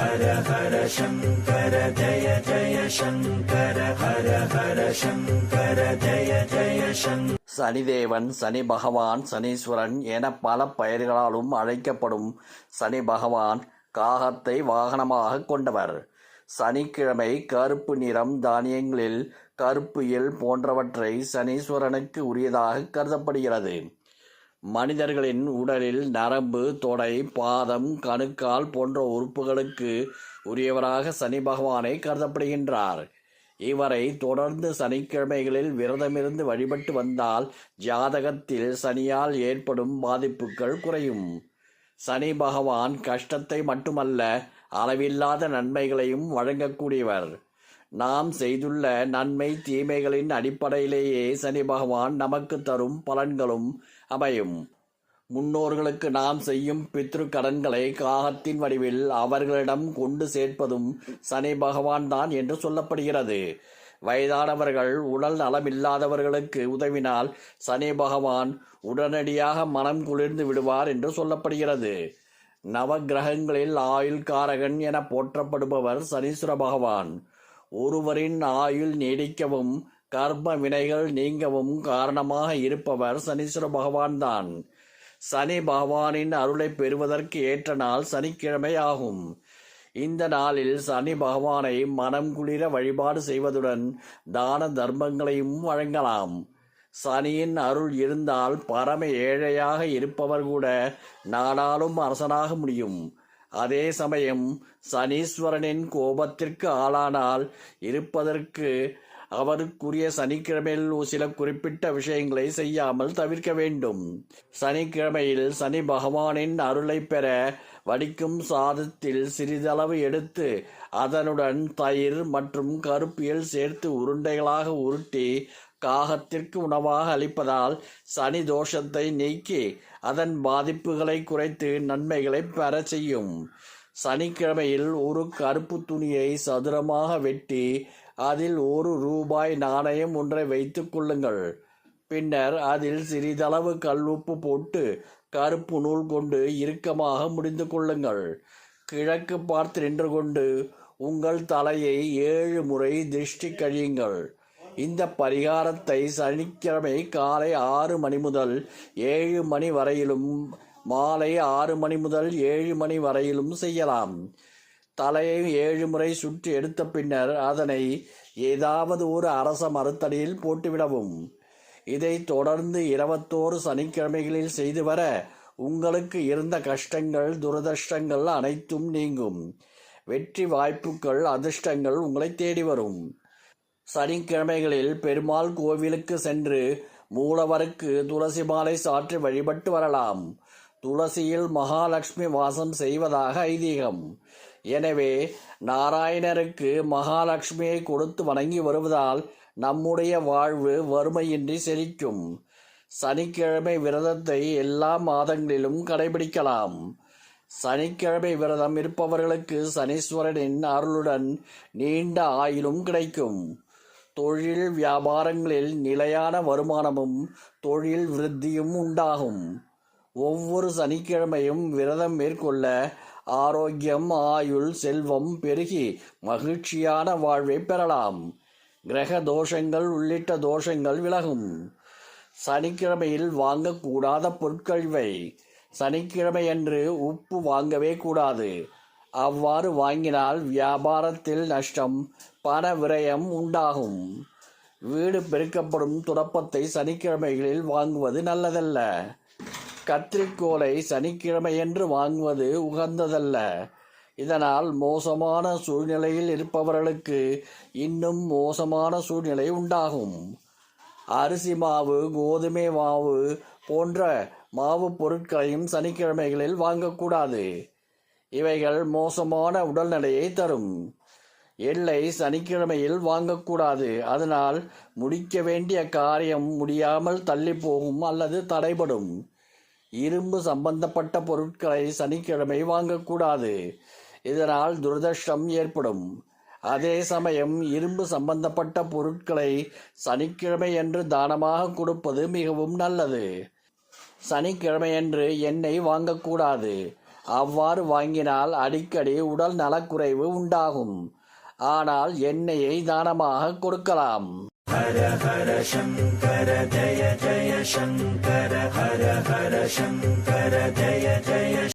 ஹர ஹர சங்கர ஜய ஜய சங்கர ஹர ஹர சங்கர ஜய ஜய சங்கர சனிதேவன் சனி பகவான் சனீஸ்வரன் என பல பெயர்களாலும் அழைக்கப்படும் சனி பகவான் காகத்தை வாகனமாக கொண்டவர். சனிக்கிழமை கருப்பு நிறம் தானியங்களில் கருப்பு எல் போன்றவற்றை சனீஸ்வரனுக்கு உரியதாக கருதப்படுகிறது. மனிதர்களின் உடலில் நரம்பு தொடை பாதம் கணுக்கால் போன்ற உறுப்புகளுக்கு உரியவராக சனி பகவானை கருதப்படுகின்றார். இவரை தொடர்ந்து சனிக்கிழமைகளில் விரதமிருந்து வழிபட்டு வந்தால் ஜாதகத்தில் சனியால் ஏற்படும் பாதிப்புகள் குறையும். சனி பகவான் கஷ்டத்தை மட்டுமல்ல அளவில்லாத நன்மைகளையும் வழங்கக்கூடியவர். நாம் செய்துள்ள நன்மை தீமைகளின் அடிப்படையிலேயே சனி பகவான் நமக்கு தரும் பலன்களும் அமையும். முன்னோர்களுக்கு நாம் செய்யும் பித்ரு கடன்களை காகத்தின் வடிவில் அவர்களிடம் கொண்டு சேர்ப்பதும் சனி பகவான் தான் என்று சொல்லப்படுகிறது. வயதானவர்கள் உடல் நலமில்லாதவர்களுக்கு உதவினால் சனி பகவான் உடனடியாக மனம் குளிர்ந்து விடுவார் என்று சொல்லப்படுகிறது. நவக்கிரகங்களில் ஆயுள் காரகன் என போற்றப்படுபவர் சனீஸ்வர பகவான். ஒருவரின் ஆயுள் நீடிக்கவும் கர்ம வினைகள் நீங்கவும் காரணமாக இருப்பவர் சனீஸ்வர பகவான் தான். சனி பகவானின் அருளை பெறுவதற்கு ஏற்ற நாள் சனிக்கிழமை ஆகும். இந்த நாளில் சனி பகவானை மனம் குளிர வழிபாடு செய்வதுடன் தான தர்மங்களையும் வழங்கலாம். சனியின் அருள் இருந்தால் பரம ஏழையாக இருப்பவர் கூட நாடாலும் அரசனாக முடியும். அதே சமயம் சனீஸ்வரனின் கோபத்திற்கு ஆளானால் இருப்பதற்கு அவருக்குரிய சனிக்கிழமையில் சில குறிப்பிட்ட விஷயங்களை செய்யாமல் தவிர்க்க வேண்டும். சனிக்கிழமையில் சனி பகவானின் அருளை பெற வடிக்கும் சாதத்தில் சிறிதளவு எடுத்து அதனுடன் தயிர் மற்றும் கருப்பியல் சேர்த்து உருண்டைகளாக உருட்டி காகத்திற்கு உணவாக அளிப்பதால் சனி தோஷத்தை நீக்கி அதன் பாதிப்புகளை குறைத்து நன்மைகளை பெற செய்யும். சனிக்கிழமையில் ஒரு கருப்பு துணியை சதுரமாக வெட்டி அதில் ஒரு ரூபாய் நாணயம் ஒன்றை வைத்துக் கொள்ளுங்கள். பின்னர் அதில் சிறிதளவு கல்லுப்பு போட்டு கருப்பு நூல் கொண்டு இறுக்கமாக முடிந்து கொள்ளுங்கள். கிழக்கு பார்த்து நின்று கொண்டு உங்கள் தலையை ஏழு முறை திருஷ்டி கழியுங்கள். இந்த பரிகாரத்தை சனிக்கிழமை காலை ஆறு மணி முதல் ஏழு மணி வரையிலும் மாலை ஆறு மணி முதல் ஏழு மணி வரையிலும் செய்யலாம். தலையை ஏழு முறை சுற்றி எடுத்த பின்னர் அதனை ஏதாவது ஒரு அரச மறுத்தடியில் போட்டுவிடவும். இதை தொடர்ந்து இருபத்தோரு சனிக்கிழமைகளில் செய்து வர உங்களுக்கு இருந்த கஷ்டங்கள் துரதிருஷ்டங்கள் அனைத்தும் நீங்கும். வெற்றி வாய்ப்புகள் அதிர்ஷ்டங்கள் உங்களை தேடி வரும். சனிக்கிழமைகளில் பெருமாள் கோவிலுக்கு சென்று மூலவருக்கு துளசி மாலை சாற்றி வழிபட்டு வரலாம். துளசியில் மகாலட்சுமி வாசம் செய்வதாக ஐதீகம். எனவே நாராயணருக்கு மகாலட்சுமியை கொடுத்து வணங்கி வருவதால் நம்முடைய வாழ்வு வறுமையின்றி செழிக்கும். சனிக்கிழமை விரதத்தை எல்லா மாதங்களிலும் கடைபிடிக்கலாம். சனிக்கிழமை விரதம் இருப்பவர்களுக்கு சனீஸ்வரனின் அருளுடன் நீண்ட ஆயுளும் கிடைக்கும். தொழில் வியாபாரங்களில் நிலையான வருமானமும் தொழில் விருத்தியும் உண்டாகும். ஒவ்வொரு சனிக்கிழமையும் விரதம் மேற்கொள்ள ஆரோக்கியம் ஆயுள் செல்வம் பெருகி மகிழ்ச்சியான வாழ்வை பெறலாம். கிரக தோஷங்கள் உள்ளிட்ட தோஷங்கள் விலகும். சனிக்கிழமையில் வாங்கக்கூடாத பொருட்கள் இவை. சனிக்கிழமையன்று உப்பு வாங்கவே கூடாது. அவ்வாறு வாங்கினால் வியாபாரத்தில் நஷ்டம் பண விரயம் உண்டாகும். வீடு பெருக்கப்படும் துடப்பத்தை சனிக்கிழமைகளில் வாங்குவது நல்லதல்ல. கத்திரிக்கோலை சனிக்கிழமையன்று வாங்குவது உகந்ததல்ல. இதனால் மோசமான சூழ்நிலையில் இருப்பவர்களுக்கு இன்னும் மோசமான சூழ்நிலை உண்டாகும். அரிசி மாவு கோதுமை மாவு போன்ற மாவு பொருட்களையும் சனிக்கிழமைகளில் வாங்கக்கூடாது. இவைகள் மோசமான உடல்நிலையை தரும். எள்ளை சனிக்கிழமையில் வாங்கக்கூடாது. அதனால் முடிக்க வேண்டிய காரியம் முடியாமல் தள்ளி போகும் அல்லது தடைபடும். இரும்பு சம்பந்தப்பட்ட பொருட்களை சனிக்கிழமை வாங்கக்கூடாது. இதனால் துரதிர்ஷ்டம் ஏற்படும். அதே சமயம் இரும்பு சம்பந்தப்பட்ட பொருட்களை சனிக்கிழமை என்று தானமாக கொடுப்பது மிகவும் நல்லது. சனிக்கிழமையன்று எண்ணெய் வாங்கக்கூடாது. அவ்வாறு வாங்கினால் அடிக்கடி உடல் நலக்குறைவு உண்டாகும். ஆனால் எண்ணெயை தானமாக கொடுக்கலாம். ஹர ஹர சங்கர ஜய ஜய சங்கர ஹர ஹர சங்கர ஜய ஜய